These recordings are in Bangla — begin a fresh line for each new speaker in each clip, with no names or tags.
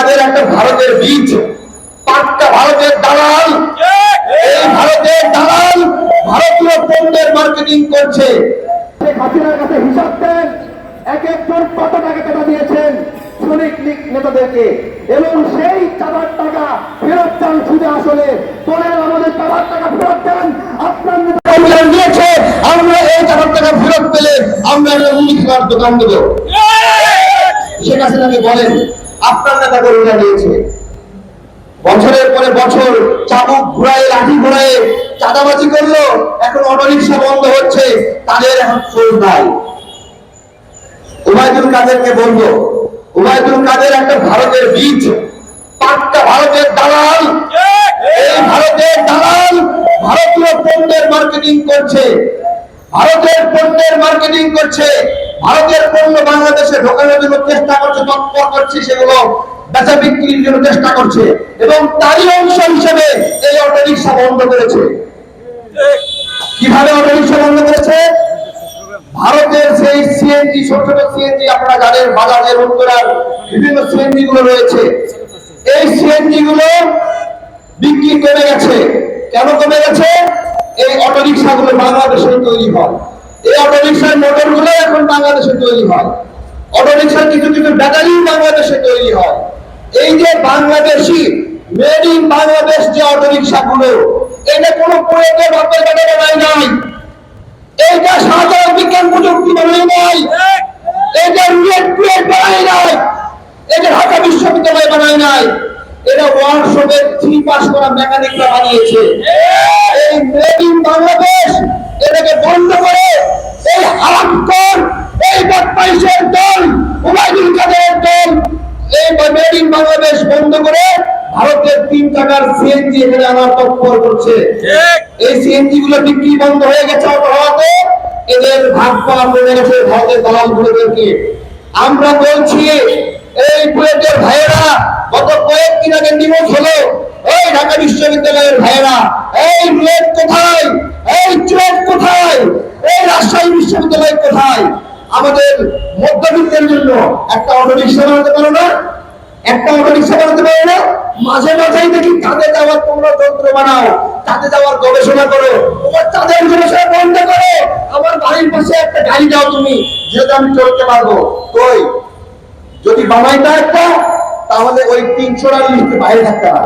কাজের একটা ভারতের বীজ পাক্কা ভারতের দালাল। এই ভারতের দালাল ভারতীয় পণ্যের মার্কেটিং করছে।
শেখ হাসিনার কাছে হিসাব দেন এক একজন কত টাকা টাকা দিয়েছেন শ্রমিক লীগ নেতাদেরকে। এবং সেই চাঁদার টাকা ফেরত চান সুদে আসলে। তোলেন আমাদের চাঁদার টাকা ফেরত দেন আপনার নেতা
দিয়েছে আমরা এই টাকার টাকা ফেরত পেলে আমরা একটা মুড়ি খাওয়ার দোকান দেবো। শেখ হাসিনাকে বলেন আপনার নেতা কর্মীরা দিয়েছে বছরের পরে বছর চাবুক ঘুরায়, লাঠি ঘুরায় চাঁদাবাজি করল, এখন অটো রিক্সা বন্ধ হচ্ছে, তাদের এখন সোজ নাই উবায়দুল কাদেরকে বলব উবায়দুল কাদের একটা ভারতের বীজ পাক্কা ভারতের দালাল। এই ভারতের দালাল ভারতীয় পণ্যের মার্কেটিং করছে। ভারতের পণ্যের মার্কেটিং করছে। ভারতের পণ্য বাংলাদেশে ঢোকানোর জন্য চেষ্টা করছে তৎপর। করছে সেগুলো বেচা বিক্রির জন্য চেষ্টা করছে এবং তারই অংশ হিসেবে এই অটো রিক্সা বন্ধ করেছে। কীভাবে অটো রিক্সা বন্ধ করেছে? ভারতের সেই সিএনজি ছোট ছোট সিএনজি আপনারা জানেন বাজাজের উত্তরার বিভিন্ন সিএনজি গুলো রয়েছে। এই সিএনজি গুলো বিক্রি কমে গেছে। কেন কমে গেছে? এই অটো রিক্সা গুলো বাংলাদেশে তৈরি হয়। এই অটো রিক্সার মোটরগুলো এখন বাংলাদেশে তৈরি হয়। অটো রিক্সার কিছু কিছু ব্যাটারি বাংলাদেশে তৈরি হয়। এই যে বাংলাদেশি মেড ইন বাংলাদেশ যে অটো রিক্সা গুলো এটা কোনো প্রয়োগের বাপের বাড়ি বানায় নাই। এইটা সাধারণ বিজ্ঞান প্রযুক্তি বানাই নাই। এটা রুয়েট প্লেট বানাই নাই। এটা ঢাকা বিশ্ববিদ্যালয় বানাই নাই। এটা ওয়ার্কশপের থ্রি পাস করা মেকানিকরা বানিয়েছে। এই মেড ইন বাংলাদেশ এটাকে বন্ধ করে, এই হারামকর এই বদমাইশের দল উবাইদুল কাদের দল এই মেড ইন বাংলাদেশ বন্ধ করে ভারতের তিন টাকার সিএনজি এখানে আনার তৎপর করছে। এই সিএনজি গুলো বিক্রি বন্ধ হয়ে গেছে হওয়াতে এদের ভাগ পাওয়া কমে গেছে ভারতের দালাল গুলোদেরকে আমরা বলছি এই বুয়েটের ভাইয়েরা গত কয়েকদিন আগে নিমোজ হলো। এই ঢাকা বিশ্ববিদ্যালয়ের ভাইয়েরা এই বুয়েট কোথায়? এই চুয়েট কোথায়? এই রাজশাহী বিশ্ববিদ্যালয় কোথায়? আমাদের মধ্যবিত্তের জন্য একটা অটো রিক্সা বানাতে পারো না, একটা অটো রিক্সা বানাতে পারো না, মাঝে মাঝেই দেখি কাঁদে যাওয়ার তোমরা যন্ত্র বানাও কাঁদে যাওয়ার গবেষণা করো, তোমার চাঁদের গবেষণা বন্ধ করো, আমার বাড়ির পাশে একটা গাড়ি দাও তুমি, যেটা আমি চলতে পারব। কই? যদি বানাইতে একটা, তাহলে ওই তিনশোটার লিস্টে বাইরে থাকতে না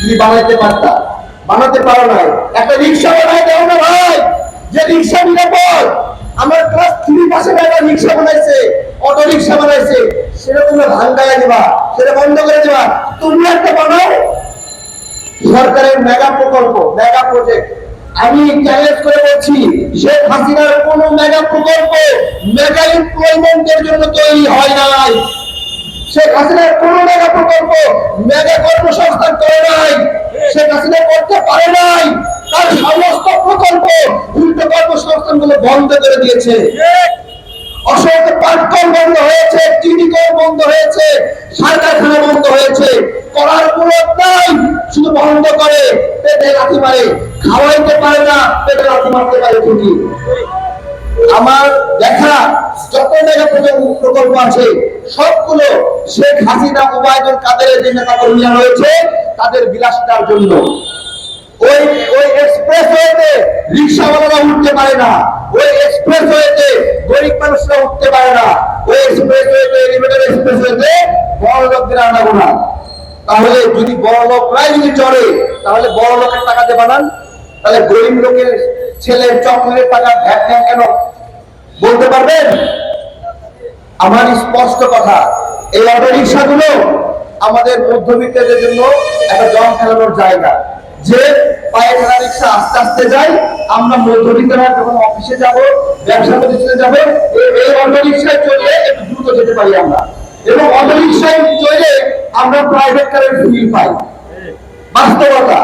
যদি বানাইতে পারতা, বানাতে পারো নাই, একটা রিক্সা বানাই দাও না ভাই, যে রিক্সা নিরাপদ হাসিনার কোন মেগা প্রকল্প মেগা এমপ্লয়মেন্টের জন্য তৈরি হয় নাই। শেখ হাসিনার কোন মেগা প্রকল্প মেগা কর্মসংস্থান করে নাই। শেখ হাসিনা করতে পারে নাই। তার উল্টো গুলো বন্ধ করে দিয়েছে। বন্ধ হয়েছে বন্ধ হয়েছে বন্ধ হয়েছে। করার নাই, শুধু বন্ধ করে, পেটে লাথি মারে। খাওয়াইতে পারে না, পেটে লাথি মারতে পারে ঠিকই। আমার দেখা, যত জায়গা প্রকল্প আছে, সবগুলো শেখ হাসিনা, উবায়দুল কাদেরের যে নেতা কর্মীরা রয়েছে, তাদের বিলাসিতার জন্য ওই ওই এক্সপ্রেস ওয়েতে রিক্সাওয়ালারা উঠতে পারে না। ওই এক্সপ্রেস ওয়েতে গরিব মানুষরা উঠতে পারে না। ওই এক্সপ্রেস ওয়েতে এলিভেটর এক্সপ্রেস ওয়েতে বড় লোকদের আনাবো না তাহলে যদি বড় লোকরাই যদি চড়ে, তাহলে বড় লোকের টাকাতে বানান। তাহলে গরিব লোকের ছেলের চকলেটের টাকা ভ্যাট নেন কেন? বলতে পারবেন? আমার স্পষ্ট কথা, এই অটো রিক্সাগুলো আমাদের মধ্যবিত্তদের জন্য একটা জম খেলানোর জায়গা। যে পায়ে রিক্সা আস্তে আস্তে যায় আমরা মধ্যবিত্তরা যখন অফিসে যাব ব্যবসা প্রতিষ্ঠানে যাব এই- অটো রিক্সায় চলে একটু দ্রুত যেতে পারি আমরা এবং অটো রিক্সায় চলে আমরা প্রাইভেট কারের ফিল পাই বাস্তবতা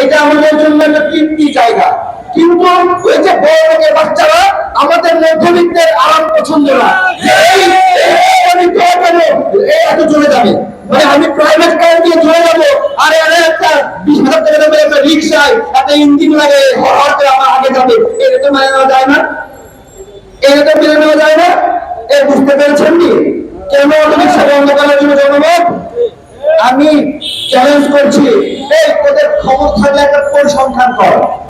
এটা আমাদের জন্য একটা তৃপ্তি জায়গা কিন্তু ওই যে বড় লোকের বাচ্চারা আমাদের মধ্যবিত্তের আরাম পছন্দ না এত চলে যাবে মানে আমি প্রাইভেট কার দিয়ে চলে যাব আরে আরে একটা বিশ হাজার টাকা দামের একটা রিক্সায় একটা ইঞ্জিন লাগে আমার আগে যাবে। মেনে নেওয়া যায় না। তো মেনে নেওয়া যায় না। এ বুঝতে পেরেছেন কি? কেন রিক্সা বন্ধ করার জন্য জনমত আমি চ্যালেঞ্জ করছি, এই তোদের খবর থাকলে একটা পরিসংখ্যান কর।